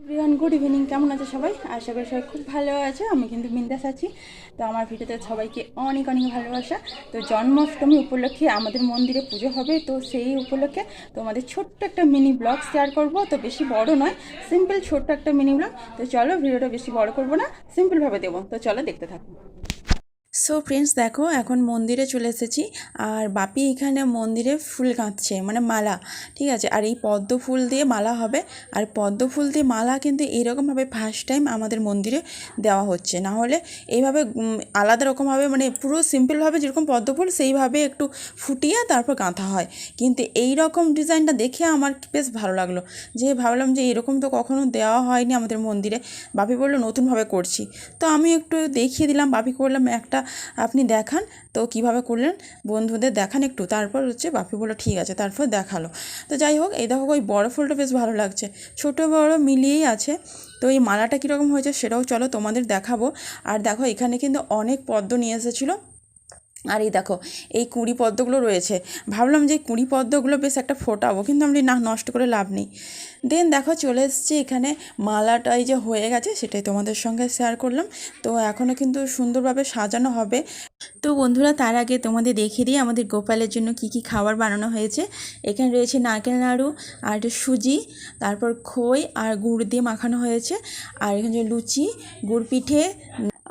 Riyan good evening কেমন আছে সবাই? আশা করি সবাই খুব ভালো আছে। আমি কিন্তু বিন্দাস আছি। তো আমার ভিডিওতে সবাইকে অনেক অনেক ভালোবাসা। তো জন্মাষ্টমী উপলক্ষে আমাদের মন্দিরে পুজো হবে। তো সেই উপলক্ষে তোমাদের ছোট্ট একটা মিনি ব্লগ শেয়ার করব। তো বেশি বড় নয় সিম্পল ছোট্ট একটা মিনি ব্লগ তো চলো ভিডিওটা বেশি বড় করব না সিম্পলভাবে দেবো। তো চলো দেখতে থাকো। সো ফ্রেন্ডস দেখো, এখন মন্দিরে চলে এসেছি। আর বাপি এখানে মন্দিরে ফুল গাঁথছে মানে মালা, ঠিক আছে? আর এই পদ্ম ফুল দিয়ে মালা হবে। আর পদ্ম ফুল দিয়ে মালা কিন্তু এইরকমভাবে ফার্স্ট টাইম আমাদের মন্দিরে দেওয়া হচ্ছে। না হলে এইভাবে আলাদা রকমভাবে মানে পুরো সিম্পলভাবে যেরকম পদ্ম ফুল, সেইভাবে একটু ফুটিয়ে তারপর গাঁথা হয়। কিন্তু এই রকম ডিজাইনটা দেখে আমার বেশ ভালো লাগল। যে ভাবলাম যে এরকম তো কখনো দেওয়া হয়নি আমাদের মন্দিরে। বাপি বলল, নতুনভাবে করছি। তো আমি একটু দেখিয়ে দিলাম। বাপি করলাম একটা আপনি দেখান, তো কীভাবে করলেন? বন্ধুদের দেখান একটু, তারপর হচ্ছে বাপি বলল, ঠিক আছে। তারপর দেখাল। তো যাই হোক, এই দেখো ওই বড়ো ফুলটা বেশ ভালো লাগছে। ছোটো, বড় মিলিয়েই আছে। তো এই মালাটা কীরকম হয়েছে সেটাও চলো তোমাদের দেখাবো। আর দেখো, এখানে কিন্তু অনেক পদ্ম নিয়ে এসেছিল। আর এই দেখো, এই কুড়ি পদ্মগুলো রয়েছে। ভাবলাম যে কুড়ি পদ্মগুলো বেশ একটা ফোটাবো, কিন্তু আমি না, নষ্ট করে লাভ নেই। দেন দেখো, চলে এসেছি এখানে মালাটাই যে হয়ে গেছে, সেটাই তোমাদের সঙ্গে শেয়ার করলাম। তো এখনও কিন্তু সুন্দরভাবে সাজানো হবে। তো বন্ধুরা, তার আগে তোমাদের দেখিয়ে দিই আমাদের গোপালের জন্য কি কি খাবার বানানো হয়েছে। এখানে রয়েছে নারকেল নাড়ু, আর সুজি, তারপর খই, আর গুড় দিয়ে মাখানো হয়েছে। আর এখানে লুচি, গুড় পিঠে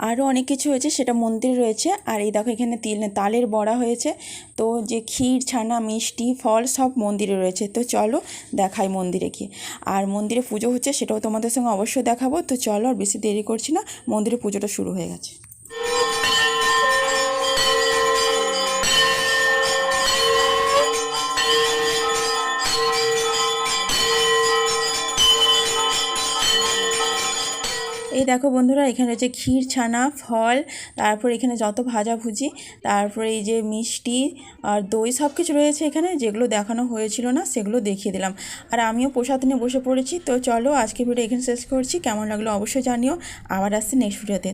আরও অনেক কিছু হয়েছে, সেটা মন্দির রয়েছে। আর এই দেখো এখানে তিল, তালের বড়া হয়েছে। তো যে ক্ষীর, ছানা, মিষ্টি, ফল সব মন্দিরে রয়েছে। তো চলো দেখাই মন্দিরে গিয়ে আর মন্দিরে পুজো হচ্ছে সেটাও তোমাদের সঙ্গে অবশ্যই দেখাবো। তো চলো আর বেশি দেরি করছি না, মন্দিরে পুজোটা শুরু হয়ে গেছে। এই দেখো বন্ধুরা, এখানে রয়েছে ক্ষীর ছানা, ফল, তারপর এখানে যত ভাজাভুজি তারপরে এই যে মিষ্টি আর দই সব কিছু রয়েছে এখানে, যেগুলো দেখানো হয়েছিল না, সেগুলো দেখিয়ে দিলাম। আর আমিও প্রসাদ নিয়ে বসে পড়েছি, তো চলো আজকে ভিডিও এখানে শেষ করছি। কেমন লাগল অবশ্যই জানিও। আবার আসছি নেক্সট ভিডিওতে